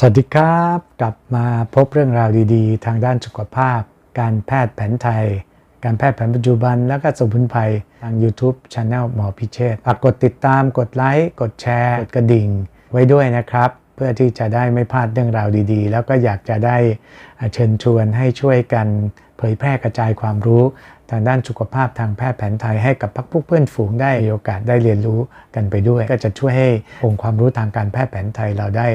สวัสดีครับกลับมาพบเรื่องราวดีๆ ทางด้านสุขภาพ การแพทย์แผนไทย การแพทย์แผนปัจจุบัน และก็สมุนไพรทาง YouTube Channel หมอพิเชษฝากกดติดตามกดไลค์กดแชร์ กดกระดิ่งไว้ด้วยนะครับ เพื่อที่จะได้ไม่พลาดเรื่องราวดีๆ แล้วก็อยากจะได้เชิญชวนให้ช่วยกันเผยแพร่กระจายความรู้ ทางด้านสุขภาพทางแพทย์แผนไทยให้กับพักพวกเพื่อนฝูงได้มีโอกาสได้เรียนรู้กันไปด้วย ก็จะช่วยให้องค์ความรู้ทางการแพทย์แผนไทยเราได้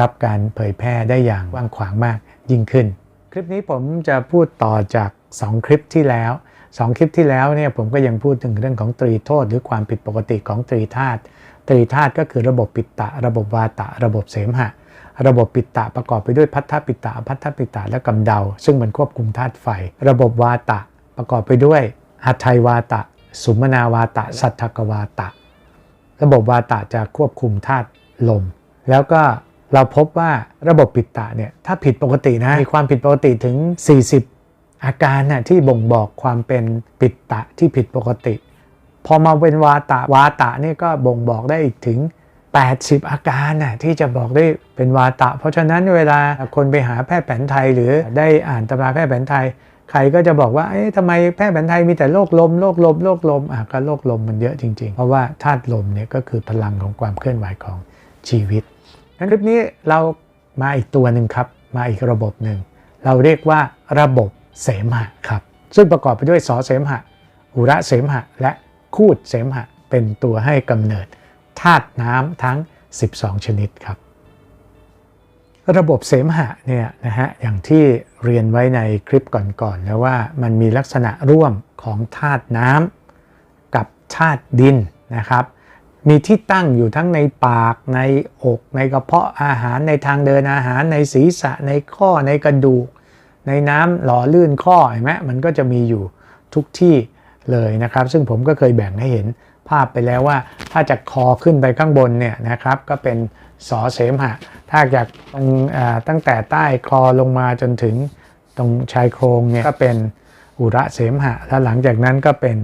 รับการเผยแพร่ได้อย่างกว้างขวางมากยิ่งขึ้น คลิปนี้ผมจะพูดต่อจาก 2 คลิปที่แล้ว2คลิปที่แล้วเนี่ยผมก็ยังพูดถึงเรื่องของตรีโทษ หรือความผิดปกติของตรีธาตุ ตรีธาตุก็คือระบบปิตตะ ระบบวาตะ ระบบเสมหะ ระบบปิตตะประกอบไปด้วยพัทธปิตตะพัทธปิตตะและกำเดา ซึ่งมันควบคุมธาตุไฟ ระบบวาตะ ประกอบไปด้วยหัตถัยวาตะ สุมนาวาตะ สัทธกวาตะ ระบบวาตะจะควบคุมธาตุลม แล้วก็เราพบว่าระบบปิตตะเนี่ยถ้าผิดปกตินะมีความผิดปกติถึง 40 อาการน่ะที่บ่งบอกความเป็นปิตตะที่ผิดปกติ พอมาเป็นวาตะวาตะนี่ก็บ่งบอกได้อีกถึง 80 อาการน่ะที่จะบอกได้เป็นวาตะ เพราะฉะนั้นเวลาคนไปหาแพทย์แผนไทยหรือได้อ่านตำราแพทย์แผนไทย ใครก็จะบอกว่าเอ๊ะทำไมแพทย์แผนไทยมีแต่โรคลมโรคลมโรคลมอะก็โรคลมมันเยอะจริง ๆ เพราะว่าธาตุลมเนี่ยก็คือพลังของความเคลื่อนไหวของชีวิตงั้นคลิปนี้เรามาอีกตัวหนึ่งครับ มาอีกระบบหนึ่ง เราเรียกว่าระบบเสมหะครับ ซึ่งประกอบไปด้วยสอเสมหะ อุระเสมหะ และ คูดเสมหะ เป็นตัวให้กำเนิดธาตุน้ำทั้ง 12 ชนิดครับ ระบบเสมหะเนี่ยนะฮะอย่างที่เรียนไว้ในคลิปก่อนๆแล้วว่ามันมีลักษณะร่วมของธาตุน้ำกับธาตุดินนะครับ มีที่ตั้งอยู่ทั้งในปากในอกในกระเพาะอาหารในทางเดินอาหารในศีรษะในข้อในกระดูก ในน้ำหล่อลื่นข้อเห็นไหมมันก็จะมีอยู่ทุกที่ เลยนะครับ ซึ่งผมก็เคยแบ่งให้เห็นภาพไปแล้วว่า ถ้าจากคอขึ้นไปข้างบนเนี่ยนะครับ ก็เป็นสอเสมหะ ถ้าจากตรงตั้งแต่ใต้คอลงมาจนถึงตรงชายโครงเนี่ยก็เป็นอุระเสมหะ แล้วหลังจากนั้นก็เป็น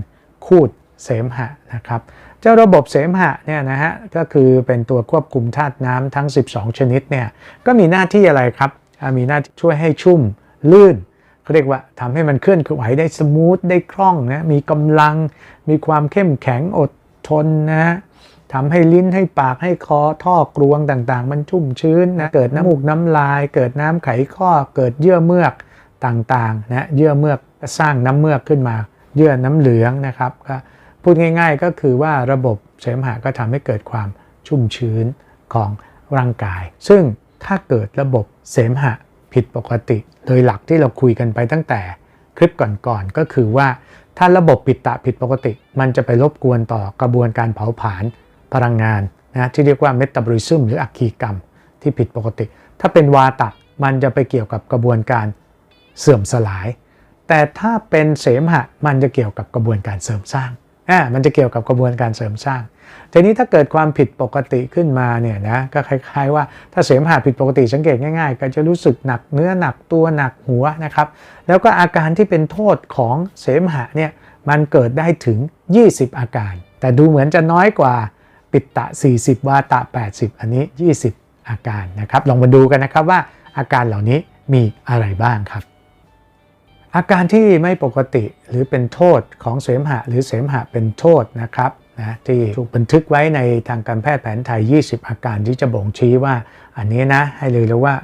คูดเสมหะนะครับ เจ้าระบบเสมหะเนี่ยนะฮะก็คือเป็นตัวควบคุมธาตุน้ำทั้ง 12 ชนิดเนี่ยก็มีหน้าที่อะไรครับ มีหน้าที่ช่วยให้ชุ่มลื่น เขาเรียกว่าทำให้มันเคลื่อนไหวได้สมูทได้คล่องนะมีกำลัง มีความเข้มแข็งอดทนนะทำให้ลิ้นให้ปากให้คอท่อกรวงต่างๆ มันชุ่มชื้นนะเกิดน้ำมูกน้ำลาย เกิดน้ำไขข้อ เกิดเยื่อเมือกต่างๆนะเยื่อเมือกสร้างน้ำเมือกขึ้นมา เยื่อน้ำเหลืองนะครับก็พูดง่าย ๆ ก็คือว่าระบบเสมหะก็ทำให้เกิดความชุ่มชื้นของร่างกาย ซึ่งถ้าเกิดระบบเสมหะ ผิดปกติ โดยหลักที่เราคุยกันไปตั้งแต่คลิปก่อนๆ ก็คือว่าถ้าระบบปิดตะผิดปกติ มันจะไปรบกวนต่อกระบวนการเผาผลาญพลังงานนะที่เรียกว่าเมตาบอลิซึมหรืออักคีกรรมที่ผิดปกติ ถ้าเป็นวาตะมันจะไปเกี่ยวกับกระบวนการเสื่อมสลาย แต่ถ้าเป็นเสมหะมันจะเกี่ยวกับกระบวนการเสริมสร้าง อ่ามันจะเกี่ยวกับกระบวนการเสริมสร้าง ทีนี้ถ้าเกิดความผิดปกติขึ้นมาเนี่ยนะก็คล้ายๆ ว่าถ้าเสมหะผิดปกติสังเกตง่าย ๆ ก็จะรู้สึกหนักเนื้อหนักตัวหนักหัวนะครับ แล้วก็อาการที่เป็นโทษของเสมหะเนี่ยมันเกิดได้ถึง 20 อาการ แต่ดูเหมือนจะน้อยกว่าปิตตะ40 วาตะ 80 อันนี้ 20 อาการนะครับ ลองมาดูกันนะครับว่าอาการเหล่านี้มีอะไรบ้างครับ อาการที่ไม่ปกติหรือเป็นโทษของเสมหะ หรือเสมหะเป็นโทษนะครับนะที่ถูกบันทึกไว้ในทางการแพทย์แผนไทย 20 อาการที่จะบ่งชี้ว่าอันนี้นะให้เลยแล้ว่า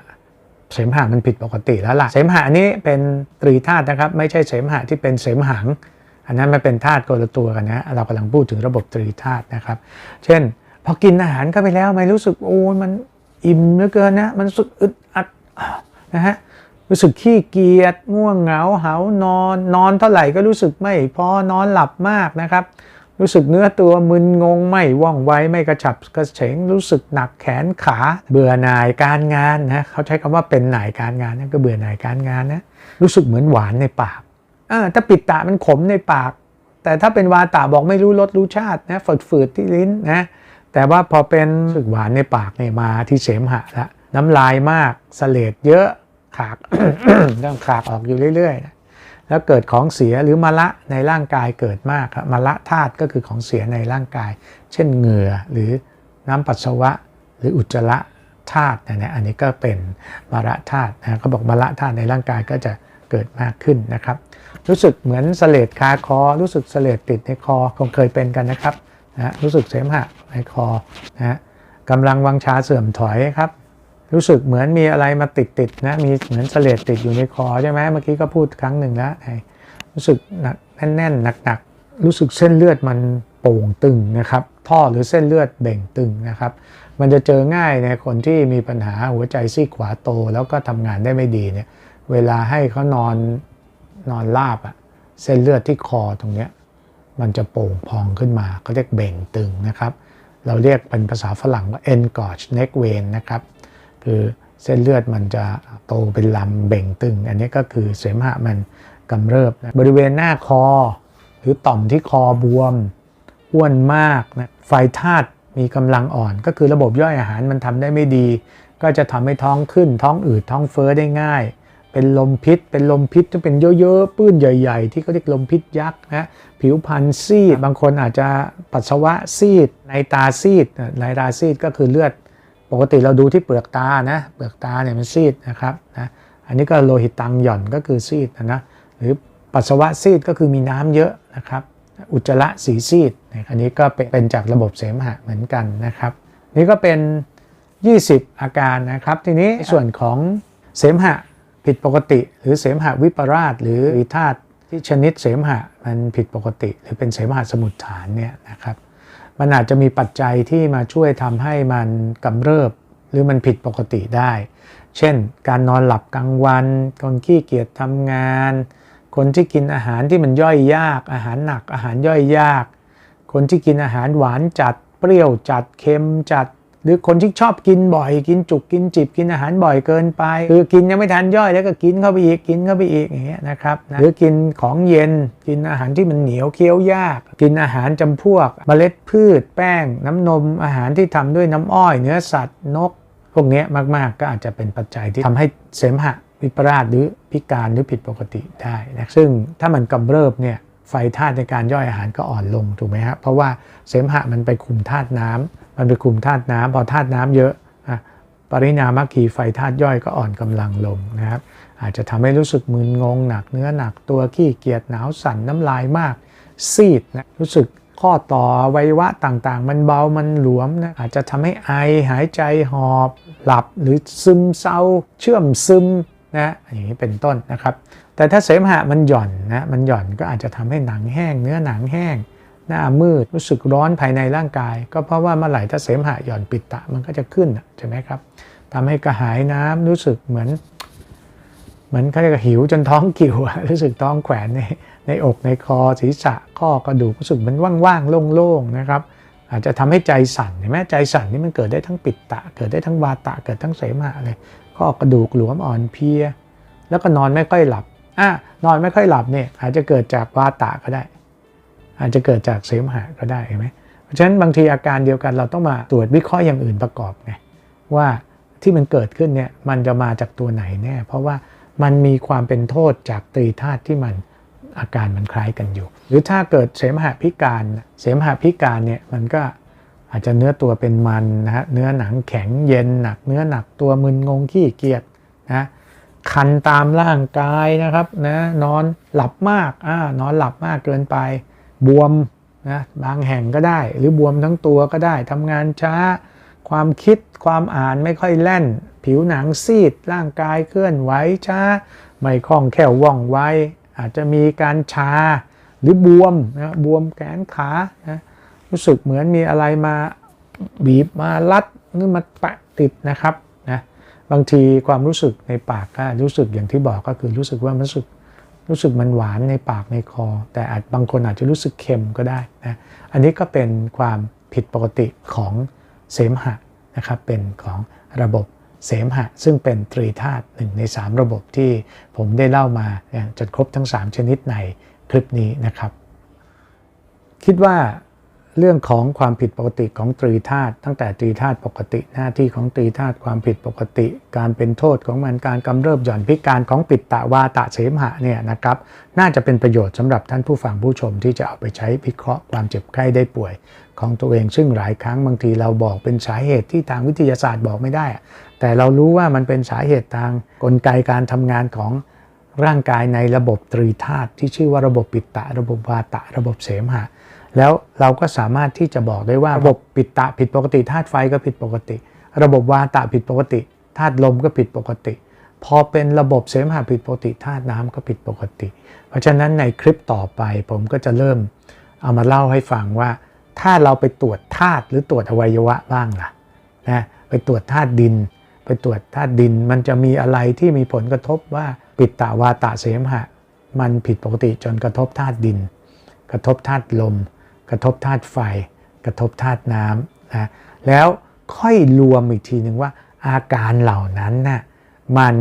เสมหะมันผิดปกติแล้วล่ะ เสมหะนี้เป็นตรีธาตุนะครับ ไม่ใช่เสมหะที่เป็นเสมหัง อันนั้นมันเป็นธาตุคนละตัวกันนะเรากำลังพูดถึงระบบตรีธาตุนะครับ เช่น พอกินอาหารเข้าไปแล้วไม่รู้สึกโอ้มันอิ่มเหลือเกินนะมันรู้สึกอึดอัดนะฮะ รู้สึกขี้เกียจง่วงเหงาเหานอนนอนเท่าไหร่ก็รู้สึกไม่พอนอนหลับมากนะครับ รู้สึกเนื้อตัวมึนงงไม่ว่องไวไม่กระฉับกระเฉงรู้สึกหนักแขนขาเบื่อหน่ายการงานนะเขาใช้คำว่าเป็นหน่ายการงานนั่นก็เบื่อหน่ายการงานนะรู้สึกเหมือนหวานในปากถ้าปิดตามันขมในปาก แต่ถ้าเป็นวาตาบอกไม่รู้รสรู้ชาตินะฝืดๆที่ลิ้นนะแต่ว่าพอเป็นรู้สึกหวานในปากเนี่ยมาที่เสมหะละน้ำลายมากสเลดเยอะ ขากต้องขากออกอยู่เรื่อยๆ แล้วเกิดของเสียหรือมะละในร่างกายเกิดมากมะละธาตุก็คือของเสียในร่างกาย เช่นเหงื่อหรือน้ำปัสสาวะ หรืออุจจาระธาตุนะอันนี้ก็เป็นมาระธาตุนะเขาบอกมาระธาตุในร่างกายก็จะเกิดมากขึ้นนะครับ รู้สึกเหมือนเสลดคาคอ รู้สึกเสลดติดในคอคงเคยเป็นกันนะครับนะรู้สึกเสมหะในคอนะกำลังวังชาเสื่อมถอยครับ รู้สึกเหมือนมีอะไรมาติดติดนะมีเหมือนเสลดติดอยู่ในคอใช่ไหมเมื่อกี้ก็พูดครั้งหนึ่งแล้วรู้สึกหนักแน่นๆหนักๆ รู้สึกเส้นเลือดมันโป่งตึงนะครับ ท่อหรือเส้นเลือดเบ่งตึงนะครับ มันจะเจอง่ายในคนที่มีปัญหาหัวใจซีกขวาโต แล้วก็ทำงานได้ไม่ดีเนี่ยเวลาให้เขานอนนอนราบอะเส้นเลือดที่คอตรงเนี้ยมันจะโป่งพองขึ้นมาเขาเรียกเบ่งตึงนะครับ เราเรียกเป็นภาษาฝรั่งว่า engorge neck vein นะครับ คือเส้นเลือดมันจะโตเป็นลำเบ่งตึง อันนี้ก็คือเสมหะมันกำเริบนะบริเวณหน้าคอ หรือต่อมที่คอบวมอ้วนมากนะไฟธาตุมีกำลังอ่อน ก็คือระบบย่อยอาหารมันทำได้ไม่ดี ก็จะทำให้ท้องขึ้น ท้องอืดท้องเฟ้อได้ง่าย เป็นลมพิษ เป็นลมพิษจะเป็นเยอะๆปื้นใหญ่ ๆ ที่เขาเรียกลมพิษยักษ์นะผิวพรรณซีด บางคนอาจจะปัสสาวะซีดในตาซีดในตาซีดก็คือเลือด ปกติเราดูที่เปลือกตานะ เปลือกตาเนี่ยมันซีดนะครับนะ อันนี้ก็โลหิตตังหย่อนก็คือซีดนะนะหรือปัสสาวะซีดก็คือมีน้ำเยอะนะครับ อุจจาระสีซีด อันนี้ก็เป็นจากระบบเสมหะเหมือนกันนะครับ นี่ก็เป็น 20 อาการนะครับ ทีนี้ส่วนของเสมหะผิดปกติ หรือเสมหะวิปราช หรือวิธาตุที่ชนิดเสมหะมันผิดปกติ หรือเป็นเสมหะสมุดฐานเนี่ยนะครับ มันอาจจะมีปัจจัยที่มาช่วยทำให้มันกำเริบหรือมันผิดปกติได้ เช่น การนอนหลับกลางวัน คนขี้เกียจทำงาน คนที่กินอาหารที่มันย่อยยาก อาหารหนักอาหารย่อยยาก คนที่กินอาหารหวานจัด เปรี้ยวจัด เค็มจัด หรือคนที่ชอบกินบ่อยกินจุกกินจิบกินอาหารบ่อยเกินไป คือกินยังไม่ทันย่อยแล้วก็กินเข้าไปอีกกินเข้าไปอีกอย่างเงี้ยนะครับนะหรือกินของเย็นกินอาหารที่มันเหนียวเคี้ยวยาก กินอาหารจำพวกเมล็ดพืช แป้ง น้ำนมอาหารที่ทำด้วยน้ำอ้อย เนื้อสัตว์นก พวกเนี้ยมากๆก็อาจจะเป็นปัจจัยที่ทำให้เสมหะวิปราชหรือพิการหรือผิดปกติได้นะซึ่งถ้ามันกำเริบเนี่ยไฟธาตุในการย่อยอาหารก็อ่อนลงถูกไหมฮะเพราะว่าเสมหะมันไปคุมธาตุน้ำ มันไปคุมธาตุน้ำพอธาตุน้ำเยอะอะปรินามัคคีไฟธาตุย่อยก็อ่อนกำลังลงนะครับ อาจจะทำให้รู้สึกมึนงงหนักเนื้อหนักตัวขี้เกียจหนาวสั่นน้ำลายมาก ซีดนะรู้สึกข้อต่อวัยวะต่างๆ มันเบามันหลวมนะอาจจะทำให้ไอหายใจหอบหลับหรือซึมเศร้า เชื่อมซึมนะอย่างนี้เป็นต้นนะครับ แต่ถ้าเสมหะมันหย่อนนะมันหย่อนก็อาจจะทำให้หนังแห้ง เนื้อหนังแห้ง หน้ามืดรู้สึกร้อนภายในร่างกาย ก็เพราะว่าเมื่อไหร่ถ้าเสมหะหย่อนปิดตะมันก็จะขึ้นใช่ไหมครับทำให้กระหายน้ำรู้สึกเหมือน เหมือนเขาเรียกหิวจนท้องกิ่วรู้สึกท้องแขวนในในอกในคอศีรษะข้อกระดูกรู้สึกมันว่างๆโล่งๆนะครับอาจจะทำให้ใจสั่นเห็นไหมใจสั่นนี่มันเกิดได้ทั้งปิดตะ เกิดได้ทั้งวาตะเกิดทั้งเสมหะเลยข้อกระดูกหลวมอ่อนเพลีย แล้วก็นอนไม่ค่อยหลับอะนอนไม่ค่อยหลับเนี่ยอาจจะเกิดจากวาตะก็ได้ อาจจะเกิดจากเสมหะก็ได้เห็นไหมเพราะฉะนั้นบางทีอาการเดียวกันเราต้องมาตรวจวิเคราะห์อย่างอื่นประกอบไงว่าที่มันเกิดขึ้นเนี่ยมันจะมาจากตัวไหนแน่ เพราะว่ามันมีความเป็นโทษจากตรีธาตุที่มันอาการมันคล้ายกันอยู่ หรือถ้าเกิดเสมหะพิการ เสมหะพิการเนี่ยมันก็อาจจะเนื้อตัวเป็นมันนะฮะเนื้อหนังแข็งเย็นหนัก เนื้อหนักตัวมึนงงขี้เกียจนะคันตามร่างกายนะครับนะนอนหลับมากอ่านอนหลับมากเกินไป บวมนะบางแห่งก็ได้ หรือบวมทั้งตัวก็ได้ทำงานช้า ความคิดความอ่านไม่ค่อยแล่น ผิวหนังซีด ร่างกายเคลื่อนไหวช้า ไม่คล่องแคล่วว่องไวอาจจะมีการชาหรือบวมนะบวมแขนขานะรู้สึกเหมือนมีอะไรมาบีบมารัดหรือมาแปะติดนะครับนะบางทีความรู้สึกในปากก็รู้สึกอย่างที่บอกก็คือรู้สึกว่ามันรู้สึก รู้สึกมันหวานในปากในคอ แต่อาจบางคนอาจจะรู้สึกเค็มก็ได้นะอันนี้ก็เป็นความผิดปกติของเสมหะนะครับเป็นของระบบเสมหะ ซึ่งเป็นตรีธาตุหนึ่งใน 3 ระบบที่ผมได้เล่ามาจนครบทั้ง 3 ชนิดในคลิปนี้นะครับ คิดว่า เรื่องของความผิดปกติของตรีธาตุตั้งแต่ตรีธาตุปกติ หน้าที่ของตรีธาตุความผิดปกติ การเป็นโทษของมันการกำเริบหย่อนพิการของปิดตะวาตะเสมหะเนี่ยนะครับ น่าจะเป็นประโยชน์สำหรับท่านผู้ฟังผู้ชมที่จะเอาไปใช้พิเคราะห์ความเจ็บไข้ได้ป่วย ของตัวเองซึ่งหลายครั้งบางทีเราบอกเป็นสาเหตุที่ทางวิทยาศาสตร์บอกไม่ได้ แต่เรารู้ว่ามันเป็นสาเหตุทางกลไกการทำงานของร่างกายในระบบตรีธาตุที่ชื่อว่าระบบปิตตะระบบวาตะ ระบบเสมหะ แล้วเราก็สามารถที่จะบอกได้ว่าระบบปิตตะผิดปกติธาตุไฟก็ผิดปกติ ระบบวาตะผิดปกติธาตุลมก็ผิดปกติ พอเป็นระบบเสมหะผิดปกติธาตุน้ำก็ผิดปกติ เพราะฉะนั้นในคลิปต่อไปผมก็จะเริ่มเอามาเล่าให้ฟังว่า ถ้าเราไปตรวจธาตุหรือตรวจอวัยวะบ้างล่ะนะไปตรวจธาตุดิน ไปตรวจธาตุดินมันจะมีอะไรที่มีผลกระทบว่าปิตตาวาตะเสมหะ มันผิดปกติจนกระทบธาตุดิน กระทบธาตุลม กระทบธาตุไฟ กระทบธาตุน้ำนะแล้วค่อยรวมอีกทีหนึ่งว่าอาการเหล่านั้นน่ะมัน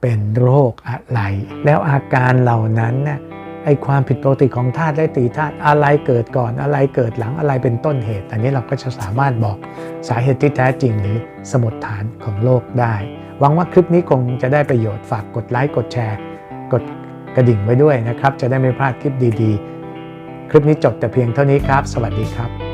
เป็นโรคอะไร แล้วอาการเหล่านั้นน่ะไอความผิดปกติของธาตุและตีธาตุอะไรเกิดก่อนอะไรเกิดหลังอะไรเป็นต้นเหตุ อันนี้เราก็จะสามารถบอกสาเหตุที่แท้จริงหรือสมุดฐานของโรคได้ หวังว่าคลิปนี้คงจะได้ประโยชน์ฝากกดไลค์กดแชร์ กดกระดิ่งไว้ด้วยนะครับ จะได้ไม่พลาดคลิปดีๆ คลิปนี้จบแต่เพียงเท่านี้ครับ สวัสดีครับ